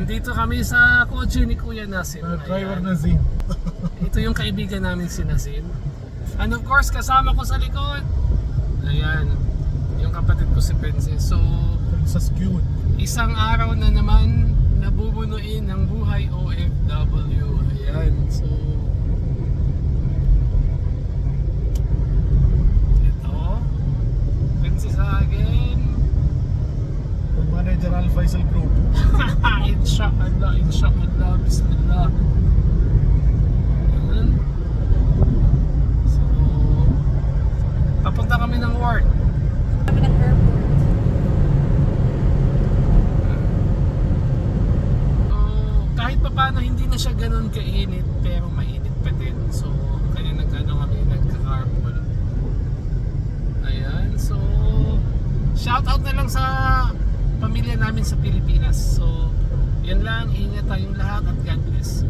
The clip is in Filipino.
Nandito kami sa kotse ni Kuya Nasim. Uh, driver Ayan. na Zin. Ito yung kaibigan namin si Nasim. And of course, kasama ko sa likod. Ayan. Yung kapatid ko si Princess. So, Sa skewed. isang araw na naman nabubunuin ng buhay OFW. Ayan. So, ito. Princess again. Ang manager Al Faisal Group. Insha'Allah, Insha'Allah, Bismillah. Ayan. So, papunta kami ng work. Kami ng airport. So, kahit pa paano hindi na siya ganun kainit pero mainit pa din. So, kaya nagano kami nagka-carpool. Ayan, so shout out na lang sa namin sa Pilipinas. So, yan lang, ingat tayong lahat at God bless.